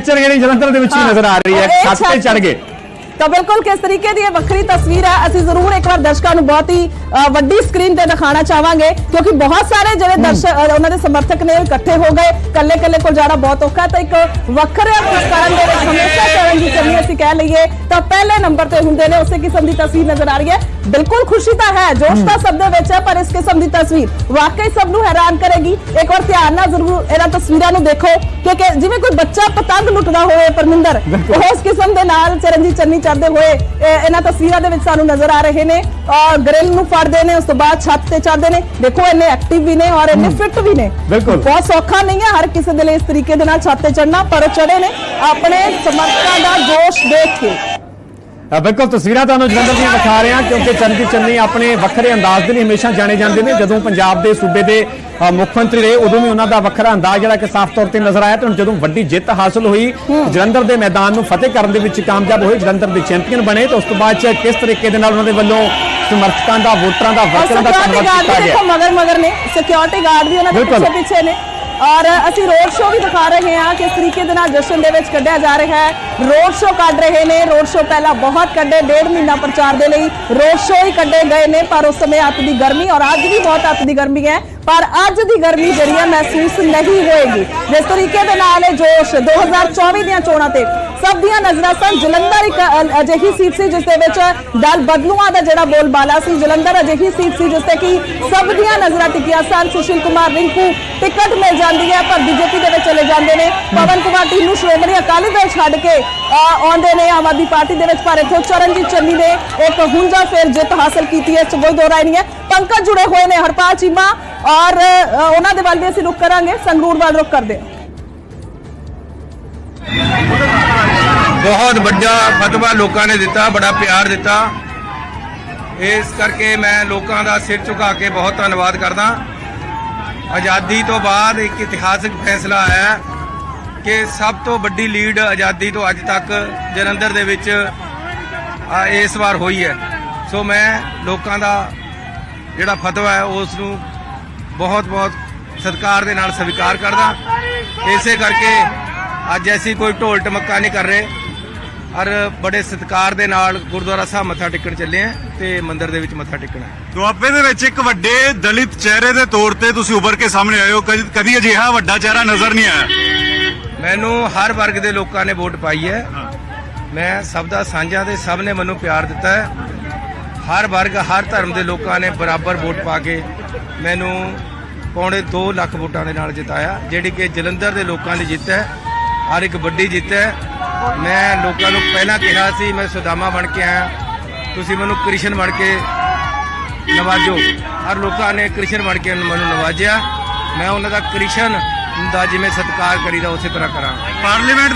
ਜਲੰਧਰ ਦੇ ਵਿੱਚ ਹੀ ਹਾਂ। ਨਜ਼ਰ ਆ ਰਹੀ ਹੈ। ਇਹ ਛੱਤ ਤੇ ਛੱਤ- ਚੜ ਗਏ। ਤਾਂ ਬਿਲਕੁਲ ਕਿਸ ਤਰੀਕੇ ਦੀ ਇਹ ਵੱਖਰੀ ਤਸਵੀਰ ਹੈ ਅਸੀਂ ਜ਼ਰੂਰ ਇੱਕ ਵਾਰ ਦਰਸ਼ਕਾਂ ਨੂੰ ਬਹੁਤ ਹੀ ਅ, ਵੱਡੀ ਸਕਰੀਨ ਤੇ ਦਿਖਾਉਣਾ ਚਾਹਾਂਗੇ ਕਿਉਂਕਿ ਬਹੁਤ ਸਾਰੇ ਜਿਹੜੇ ਦਰਸ਼ਕ ਅ, ਉਹਨਾਂ ਦੇ ਸਮਰਥਕ ਨੇ ਉਹ ਇਕੱਠੇ ਹੋ ਗਏ। ਕੱਲੇ ਕੱਲੇ ਕੋਲ ਜਾਣਾ ਬਹੁਤ ਔਖਾ ਹੈ ਤਾਂ ਇੱਕ ਵੱਖਰੇ ਪੁਰਸਕਾਰਾਂ ਦੇ ਵਿੱਚ ਹਮੇਸ਼ਾ ਕਰਨ ਦੀ ਅਸੀਂ ਕਹਿ ਲਈਏ ਤਾਂ ਪਹਿਲੇ ਨੰਬਰ ਤੇ ਹੁੰਦੇ ਨੇ ਉਸੇ ਕਿਸਮ ਦੀ ਤਸਵੀਰ ਨਜ਼ਰ ਆ ਰਹੀ ਹੈ। ਬਿਲਕੁਲ ਖੁਸ਼ੀ ਤਾਂ ਹੈ ਜੋਸ਼ ਤਾਂ ਸਭ ਦੇ ਵਿੱਚ ਹੈ ਪਰ ਇਸ ਕਿਸਮ ਦੀ ਤਸਵੀਰ ਵਾਕਈ ਸਭ ਨੂੰ ਹੈਰਾਨ ਕਰੇਗੀ। ਇੱਕ ਵਾਰ ਧਿਆਨ ਨਾਲ ਜ਼ਰੂਰ ਇਹਨਾਂ ਤਸਵੀਰਾਂ ਨੂੰ ਦੇਖੋ। ਕਿ ਜਿਵੇਂ ਕੋਈ ਬੱਚਾ ਪਤੰਗ ਲੁੱਟਦਾ ਹੋਵੇ ਪਰਮਿੰਦਰ ਉਸ ਕਿਸਮ ਦੇ ਨਾਲ ਚਰਨਜੀਤ ਚੰਨੀ ਚੜਦੇ ਹੋਏ ਇਹ- ਇਹਨਾਂ ਤਸਵੀਰਾਂ ਦੇ ਵਿੱਚ ਸਾਨੂੰ ਨਜ਼ਰ ਆ ਰਹੇ ਨੇ। ਔਰ ਗ੍ਰਿਲ ਨੂੰ ਫੜਦੇ ਨੇ ਉਸ ਤੋਂ ਬਾਅਦ ਛੱਤ ਤੇ ਚੜਦੇ ਨੇ। ਦੇਖੋ ਇੰਨੇ ਐਕਟਿਵ ਵੀ ਨੇ ਔਰ ਇੰਨੇ ਫਿੱਟ ਵੀ ਨੇ। ਬਹੁਤ ਸੌਖਾ ਨਹੀਂ ਹੈ ਹਰ ਕਿਸੇ ਦੇ ਲਈ ਇਸ ਤਰੀਕੇ ਦੇ ਨਾਲ ਛੱਤ ਤੇ ਚੜਨਾ ਪਰ ਚੜੇ ਨੇ ਆਪਣੇ ਸਮਰਥਕਾਂ ਦਾ ਜੋਸ਼ ਦੇਖ ਕੇ। ਬਿਲਕੁਲ ਤਸਵੀਰਾਂ ਤੁਹਾਨੂੰ ਜਲੰਧਰ ਦੀਆਂ ਦਿਖਾ ਰਹੇ ਹਾਂ ਕਿਉਂਕਿ ਚਰਨਜੀਤ ਚੰਨੀ ਆਪਣੇ ਵੱਖਰੇ ਅੰਦਾਜ਼ ਦੇ ਲਈ ਹਮੇਸ਼ਾ ਜਾਣੇ ਜਾਂਦੇ ਨੇ ਜਦੋਂ ਪੰਜਾਬ ਦੇ ਸੂਬੇ ਦੇ ਮੁੱਖ ਮੰਤਰੀ ਰਹੇ ਉਦੋਂ ਵੀ ਉਹਨਾਂ ਦਾ ਵੱਖਰਾ ਅੰਦਾਜ਼ ਜਿਹੜਾ ਕਿ ਸਾਫ਼ ਤੌਰ ਤੇ ਨਜ਼ਰ ਆਇਆ ਤੇ ਹੁਣ ਜਦੋਂ ਵੱਡੀ ਜਿੱਤ ਹਾਸਲ ਹੋਈ ਜਲੰਧਰ ਦੇ ਮੈਦਾਨ ਨੂੰ ਫਤਿਹ ਕਰਨ ਦੇ ਵਿੱਚ ਕਾਮਯਾਬ ਹੋਏ ਜਲੰਧਰ ਦੇ ਚੈਂਪੀਅਨ ਬਣੇ ਤੇ ਉਸ ਤੋਂ ਬਾਅਦ ਕਿਸ ਤਰੀਕੇ ਦੇ ਨਾਲ ਉਹਨਾਂ ਦੇ ਵੱਲੋਂ ਸਮਰਥਕਾਂ ਦਾ ਵੋਟਰਾਂ ਦਾ ਵਰਕਰਾਂ ਦਾ ਧੰਨਵਾਦ ਕੀਤਾ ਗਿਆ? ਦੇਖੋ ਮਗਰ ਮਗਰ ਨੇ ਸਿਕਿਉਰਿਟੀ ਗਾਰਡ ਵੀ ਉਹਨਾਂ ਦੇ। ਪਿੱਛੇ ਪਿੱਛੇ ਨੇ। ਔਰ ਅਸੀਂ ਰੋਡ ਸ਼ੋਅ ਵੀ ਦਿਖਾ ਰਹੇ ਹਾਂ ਕਿਸ ਤਰੀਕੇ ਦੇ ਨਾਲ ਜਸ਼ਨ ਦੇ ਵਿੱਚ ਕੱਢਿਆ ਜਾ ਰਿਹਾ ਹੈ। ਰੋਡ ਸ਼ੋਅ ਕੱਢ ਰਹੇ ਨੇ ਰੋਡ ਸ਼ੋਅ ਪਹਿਲਾਂ ਬਹੁਤ ਕੱਢੇ ਡੇਢ ਮਹੀਨਾ ਪ੍ਰਚਾਰ ਦੇ ਲਈ ਰੋਡ ਸ਼ੋਅ ਹੀ ਕੱਢੇ ਗਏ ਨੇ ਪਰ ਉਸ ਸਮੇਂ ਅੱਤ ਦੀ ਗਰਮੀ ਔਰ ਅੱਜ ਵੀ ਬਹੁਤ ਅੱਤ ਦੀ ਗਰਮੀ ਹੈ। ਪਰ ਅੱਜ ਦੀ ਗਰਮੀ ਜਿਹੜੀ ਹੈ ਮਹਿਸੂਸ ਨਹੀਂ ਹੋਏਗੀ। ਜਿਸ ਤਰੀਕੇ ਦੇ ਨਾਲ ਇਹ ਜੋਸ਼ 2024 ਦੀਆਂ ਚੋਣਾਂ ਤੇ ਸਭ ਦੀਆਂ ਨਜ਼ਰਾਂ ਸਨ। ਜਲੰਧਰ ਇੱਕ ਅਜਿਹੀ ਸੀਟ ਸੀ ਜਿਸ ਦੇ ਵਿੱਚ ਦਲ ਬਦਲੂਆਂ ਦਾ ਜਿਹੜਾ ਬੋਲਬਾਲਾ ਸੀ। ਜਲੰਧਰ ਅਜਿਹੀ ਸੀਟ ਸੀ ਜਿਸ ਤੇ ਕਿ ਸਭ ਦੀਆਂ ਨਜ਼ਰਾਂ ਟਿਕੀਆਂ ਸਨ। ਸੁਸ਼ੀਲ ਕੁਮਾਰ ਰਿੰਕੂ ਟਿਕਟ ਮਿਲ ਜਾਂਦੀ ਹੈ, ਪਰ ਬੀਜੇਪੀ ਦੇ ਵਿੱਚ ਚਲੇ ਜਾਂਦੇ ਨੇ। ਪਵਨ ਕੁਮਾਰ, ਟੀਨੂ ਸ਼੍ਰੋਮਣੀ ਅਕਾਲੀ ਦਲ ਛੱਡ ਕੇ ਆਉਂਦੇ ਨੇ ਆਮ ਆਦਮੀ ਪਾਰਟੀ ਦੇ ਵਿੱਚ, ਪਰ ਇੱਥੋਂ ਚਰਨਜੀਤ ਚੰਨੀ ਨੇ ਇੱਕ ਹੁੰਜਾ ਫੇਰ ਜਿੱਤ ਹਾਸਲ ਕੀਤੀ ਹੈ, ਇਸ ਕੋਈ ਦੋ ਨਹੀਂ ਹੈ। ਪੰਕਜ ਜੁੜੇ ਹੋਏ ਨੇ, ਹਰਪਾਲ ਚੀਮਾ ਔਰ ਉਹਨਾਂ ਦੇ ਵੱਲ ਵੀ ਅਸੀਂ ਰੁਕ ਕਰਾਂਗੇ। ਸੰਗਰੂਰ ਵੱਲ ਰੁਕ ਕਰਦੇ ਬਹੁਤ ਵੱਡਾ ਫਤਵਾ ਲੋਕਾਂ ਨੇ ਦਿੱਤਾ, ਬੜਾ ਪਿਆਰ ਦਿੱਤਾ। ਇਸ ਕਰਕੇ ਮੈਂ ਲੋਕਾਂ ਦਾ ਸਿਰ ਝੁਕਾ ਕੇ ਬਹੁਤ ਧੰਨਵਾਦ ਕਰਦਾ। ਆਜ਼ਾਦੀ ਤੋਂ ਬਾਅਦ ਇੱਕ ਇਤਿਹਾਸਕ ਫੈਸਲਾ ਆਇਆ। ਕਿ ਸਭ ਤੋਂ ਵੱਡੀ ਲੀਡ ਆਜ਼ਾਦੀ ਤੋਂ ਅੱਜ ਤੱਕ ਜਲੰਧਰ ਦੇ ਵਿੱਚ ਇਸ ਵਾਰ ਹੋਈ ਹੈ। ਸੋ ਮੈਂ ਲੋਕਾਂ ਦਾ ਜਿਹੜਾ ਫਤਵਾ ਹੈ, ਉਸ ਨੂੰ ਬਹੁਤ ਬਹੁਤ ਸਤਿਕਾਰ ਦੇ ਨਾਲ ਸਵੀਕਾਰ ਕਰਦਾ ਇਸੇ ਕਰਕੇ ਅੱਜ ਐਸੀ ਕੋਈ ਢੋਲ ਟਮੱਕਾ ਨਹੀਂ ਕਰ ਰਹੇ ਔਰ ਬੜੇ ਸਤਿਕਾਰ ਦੇ ਨਾਲ ਗੁਰਦੁਆਰਾ ਸਾਹਿਬ ਮੱਥਾ ਟੇਕਣ ਚੱਲੇ ਆ ਤੇ ਮੰਦਿਰ ਦੇ ਵਿੱਚ ਮੱਥਾ ਟੇਕਣਾ ਦੁਆਬੇ ਦੇ ਵਿੱਚ ਇੱਕ ਵੱਡੇ ਦਲਿਤ ਚਿਹਰੇ ਦੇ ਤੌਰ ਤੇ ਤੁਸੀਂ ਉੱਭਰ ਕੇ ਸਾਹਮਣੇ ਆਏ ਹੋ। ਕਦੀ ਕਦੀ ਅਜਿਹਾ ਵੱਡਾ ਚਿਹਰਾ ਨਜ਼ਰ ਨਹੀਂ ਆਇਆ। ਮੈਨੂੰ ਹਰ ਵਰਗ ਦੇ ਲੋਕਾਂ ਨੇ ਵੋਟ ਪਾਈ ਹੈ। ਮੈਂ ਸਭ ਦਾ ਸਾਂਝਾ ਤੇ ਸਭ ਨੇ ਮੈਨੂੰ ਪਿਆਰ ਦਿੱਤਾ ਹੈ। ਹਰ ਵਰਗ ਹਰ ਧਰਮ ਦੇ ਲੋਕਾਂ ਨੇ ਬਰਾਬਰ ਵੋਟ ਪਾ ਕੇ ਮੈਨੂੰ ਪੌਣੇ 2 ਲੱਖ ਵੋਟਾਂ ਦੇ ਨਾਲ ਜਿਤਾਇਆ ਜਿਹੜੀ ਕਿ ਜਲੰਧਰ ਦੇ ਲੋਕਾਂ ਦੀ ਜਿੱਤ ਹੈ। ਹਰ ਇੱਕ ਵੱਡੀ ਜਿੱਤ ਹੈ। ਮੈਂ ਲੋਕਾਂ ਨੂੰ ਪਹਿਲਾਂ ਕਿਹਾ ਸੀ ਮੈਂ ਸੁਦਾਮਾ ਬਣ ਕੇ ਆਇਆ। ਤੁਸੀਂ ਮੈਨੂੰ ਕ੍ਰਿਸ਼ਨ ਬਣ ਕੇ ਨਵਾਜੋ। ਹਰ ਲੋਕਾਂ ਨੇ ਕ੍ਰਿਸ਼ਨ ਬਣ ਕੇ ਮੈਨੂੰ ਨਵਾਜਿਆ। ਮੈਂ ਉਹਨਾਂ ਦਾ ਕ੍ਰਿਸ਼ਨ ਦਾ ਜਿਵੇਂ ਸਤਿਕਾਰ ਕਰੀਦਾ ਉਸੇ ਤਰ੍ਹਾਂ ਕਰਾਂ ਪਾਰਲੀਮੈਂਟ